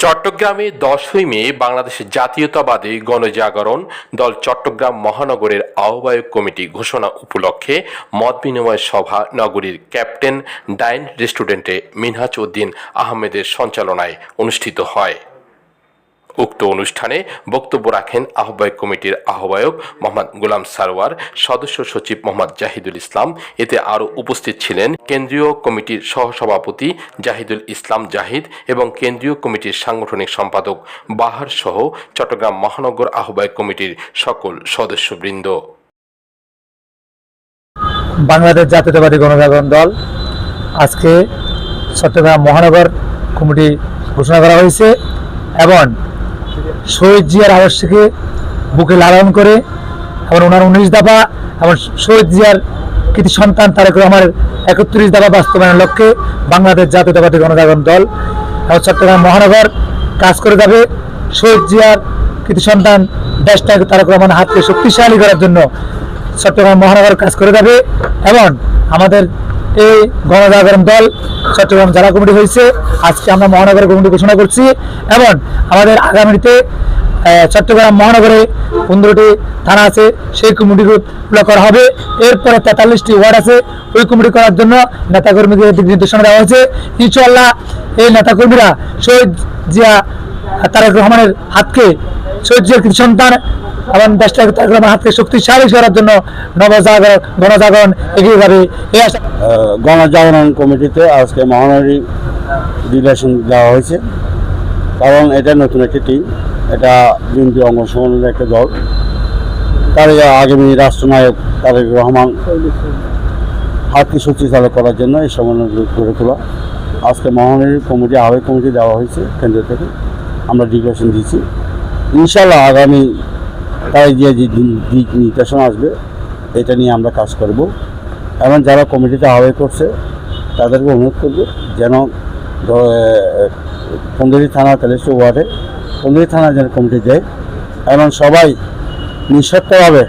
চট্টগ্রামে দশই মে বাংলাদেশের জাতীয়তাবাদী গণজাগরণ দল চট্টগ্রাম মহানগরের আহ্বায়ক কমিটি ঘোষণা উপলক্ষে মত বিনিময় সভা নগরীর ক্যাপ্টেন ডাইন রেস্টুরেন্টে মিনহাজ উদ্দিন আহমেদের সঞ্চালনায় অনুষ্ঠিত হয়। উক্ত অনুষ্ঠানে বক্তব্য রাখেন আহ্বায়ক কমিটির আহ্বায়ক মোহাম্মদ গোলাম সারওয়ার, সদস্য সচিব মোহাম্মদ জাহিদুল ইসলাম, এতে আরও উপস্থিত ছিলেন কেন্দ্রীয় কমিটির সহসভাপতি জাহিদুল ইসলাম জাহিদ এবং কেন্দ্রীয় কমিটির সাংগঠনিক সম্পাদক বাহার সহ চট্টগ্রাম মহানগর আহ্বায়ক কমিটির সকল সদস্যবৃন্দ। বাংলাদেশ জাতীয়তাবাদী গণজাগরণ দল আজকে চট্টগ্রাম মহানগর কমিটি ঘোষণা করা হয়েছে এবং শহীদ জিয়ার আদর্শকে বুকে লালন করে, এবং ওনার উনিশ দফা, এবং শহীদ জিয়ার কৃতি সন্তান তারেক রহমানের একত্রিশ দফা বাস্তবায়নের লক্ষ্যে বাংলাদেশ জাতীয়তাবাদী গণজাগরণ দল এবং চট্টগ্রাম মহানগর কাজ করে যাবে। শহীদ জিয়ার কৃতি সন্তান দেশটাকে তারেক রহমানের হাতকে শক্তিশালী করার জন্য চট্টগ্রাম মহানগর কাজ করে যাবে, এবং আমাদের এই গণজাগরণ দল চট্টগ্রাম জেলা কমিটি হয়েছে। আজকে আমরা মহানগর কমিটি ঘোষণা করছি এবং আমাদের আগামীতে চট্টগ্রাম মহানগরে পনেরোটি থানা আছে, সেই কমিটিগুলো করা হবে। এরপরে তেতাল্লিশটি ওয়ার্ড আছে, ওই কমিটি করার জন্য নেতাকর্মীদের দিক নির্দেশনা দেওয়া হয়েছে। ইনশাল্লাহ এই নেতাকর্মীরা শহীদ জিয়া তারেক রহমানের হাতকে জিয়ার কৃতি সন্তান এবং দেশটাকে তারেক হাতকে শক্তিশালী করার জন্য নবজাগরণ, গণজাগরণ এগিয়ে যাবে। এই গণজাগরণ কমিটিতে আজকে মহানগরী ডিলেশন দেওয়া হয়েছে। কারণ এটা নতুন একটি টিম এটা বিএনপি অঙ্গ সংগঠনের একটা দল। তার আগামী রাষ্ট্রনায়ক তারেক রহমান হাতকে শক্তিশালী করার জন্য এই সম্মেলন গড়ে তোলা। আজকে মহানগরী কমিটি, আহ্বায়ক কমিটি দেওয়া হয়েছে কেন্দ্র থেকে। আমরা ডিক্লারেশন দিয়েছি। ইনশাল্লাহ আগামী তাই যে যে দিক নির্দেশনা আসবে, এটা নিয়ে আমরা কাজ করব। এবং যারা কমিটিতে আহ্বায়ক করছে, তাদেরকে অনুরোধ করব যেন পনেরোই থানা তেলেশ্বর ওয়ার্ডে পনেরোই থানা যেন কমিটি দেয়। এবং সবাই নিঃস্বার্থভাবে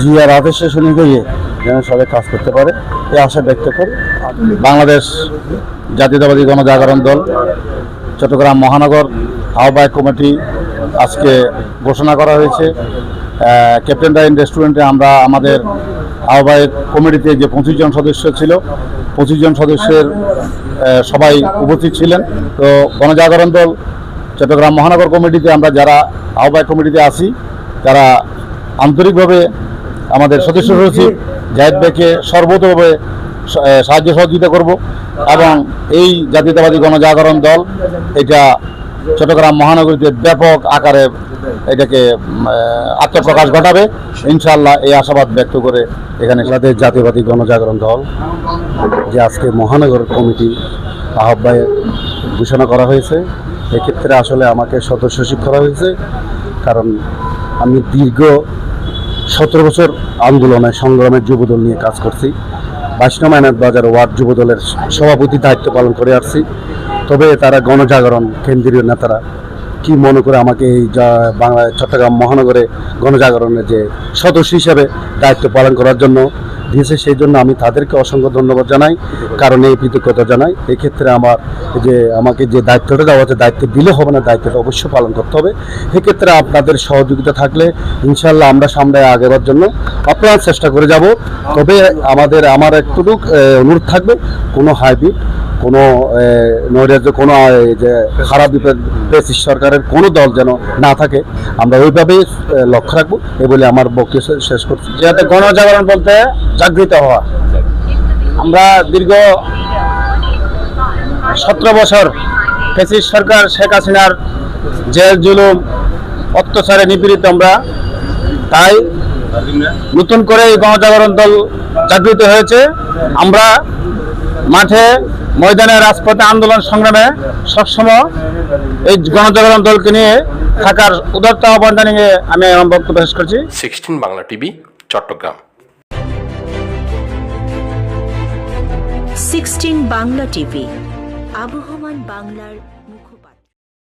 জিয়ার আদেশে শুনে গিয়ে যেন সবাই কাজ করতে পারে এই আশা ব্যক্ত করে। বাংলাদেশ জাতীয়তাবাদী গণজাগরণ দল, চট্টগ্রাম মহানগর আহ্বায়ক কমিটি আজকে ঘোষণা করা হয়েছে। ক্যাপ্টেন ডাইন রেস্টুরেন্টে আমরা আমাদের আহ্বায়ক কমিটিতে যে পঁচিশ জন সদস্য ছিল, পঁচিশ জন সদস্যের সবাই উপস্থিত ছিলেন। তো গণজাগরণ দল, চট্টগ্রাম মহানগর কমিটিতে আমরা যারা আহ্বায়ক কমিটিতে আসি তারা আন্তরিকভাবে আমাদের সদস্য সচিব জাহেদ বেকে সর্বতভাবে সাহায্য সহযোগিতা করব এবং এই জাতীয়তাবাদী গণজাগরণ দল, এটা চট্টগ্রাম মহানগরীতে ব্যাপক আকারে এটাকে আত্মপ্রকাশ ঘটাবে। ইনশাল্লাহ এই আশাবাদ ব্যক্ত করে এখানে আমাদের জাতীয়বাদী গণজাগরণ দল, যে আজকে মহানগর কমিটি আহ্বায়ক ঘোষণা করা হয়েছে, এক্ষেত্রে আসলে আমাকে সদস্যশিপ করা হয়েছে। কারণ আমি দীর্ঘ সতেরো বছর আন্দোলনে সংগ্রামের যুবদল নিয়ে কাজ করছি। বাইশ নমায়নাথ বাজার ওয়ার্ড যুবদলের সভাপতি দায়িত্ব পালন করে আসছি। তবে তারা গণজাগরণ কেন্দ্রীয় নেতারা কি মনে করে আমাকে এই বাংলা চট্টগ্রাম মহানগরে গণজাগরণের যে সদস্য হিসেবে দায়িত্ব পালন করার জন্য দিয়েছে, সেই জন্য আমি তাদেরকে অসংখ্য ধন্যবাদ জানাই, কারণ এই কৃতজ্ঞতা জানাই। এক্ষেত্রে আমার যে, আমাকে যে দায়িত্বটা দেওয়া হচ্ছে দায়িত্ব দিলে হবে না, দায়িত্বটা অবশ্যই পালন করতে হবে। এক্ষেত্রে আপনাদের সহযোগিতা থাকলে ইনশাল্লাহ আমরা সামনে আগেবার জন্য আপনারা চেষ্টা করে যাব। তবে আমাদের, আমার একটুকু অনুরোধ থাকবে, কোনো হাইব্রিড কোনো নৈরাজ্য কোনো যে খারাপ ব্রিটিশ সরকারের কোনো দল যেন না থাকে, আমরা ওইভাবেই লক্ষ্য রাখব। এই বলে আমার বক্তব্য শেষ করছি। যাতে গণজাগরণ বলতে জাগৃত হওয়া, আমরা দীর্ঘ সতেরো বছর ফেসিস সরকার শেখ হাসিনার জেল, জুলুম, অত্যাচারে নিপীড়িত আমরা, তাই নতুন করে এই গণজাগরণ দল জাগৃত হয়েছে। আমরা মাঠে ময়দানে রাজপথে আন্দোলন সংগ্রামে সবসময় এই গণজাগরণ দলকে নিয়ে থাকার উদারতা আহ্বান জানিয়ে আমি আমার বক্তব্য শেষ করছি। Sixteen Bangla TV Chattogram. Sixteen Bangla TV আবহমান বাংলার